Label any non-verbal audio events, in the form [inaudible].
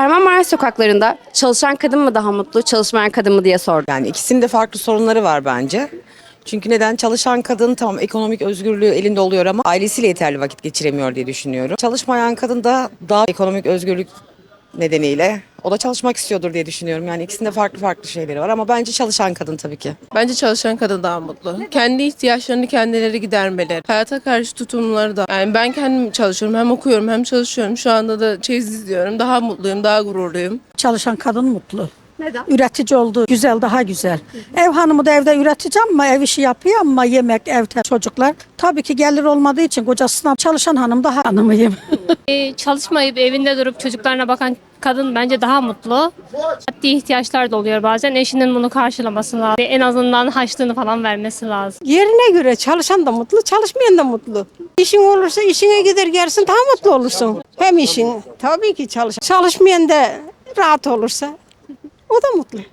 Kahramanmaraş sokaklarında çalışan kadın mı daha mutlu, çalışmayan kadın mı diye sordum. Yani ikisinin de farklı sorunları var bence. Çünkü neden? Çalışan kadın tamam ekonomik özgürlüğü elinde oluyor ama ailesiyle yeterli vakit geçiremiyor diye düşünüyorum. Çalışmayan kadın da daha ekonomik özgürlük nedeniyle o da çalışmak istiyordur diye düşünüyorum. Yani ikisinde farklı farklı şeyleri var ama bence çalışan kadın tabii ki. Bence çalışan kadın daha mutlu. Kendi ihtiyaçlarını kendileri gidermeleri. Hayata karşı tutumları da. Yani ben kendim çalışıyorum. Hem okuyorum hem çalışıyorum. Şu anda da çeyiz izliyorum. Daha mutluyum, daha gururluyum. Çalışan kadın mutlu. Neden? Üretici oldu. Güzel, daha güzel. Ev hanımı da evde üretici ama ev işi yapıyor ama yemek, evde çocuklar. Tabii ki gelir olmadığı için kocasına çalışan hanım daha hanımıyım. [laughs] Ee, çalışmayıp evinde durup çocuklarına bakan kadın bence daha mutlu. Maddi ihtiyaçlar da oluyor bazen. Eşinin bunu karşılaması lazım. En azından haçlığını falan vermesi lazım. Yerine göre çalışan da mutlu, çalışmayan da mutlu. İşin olursa işine gider gelsin daha mutlu olursun. Hem işin tabii ki çalış. Çalışmayan da rahat olursa o da mutlu.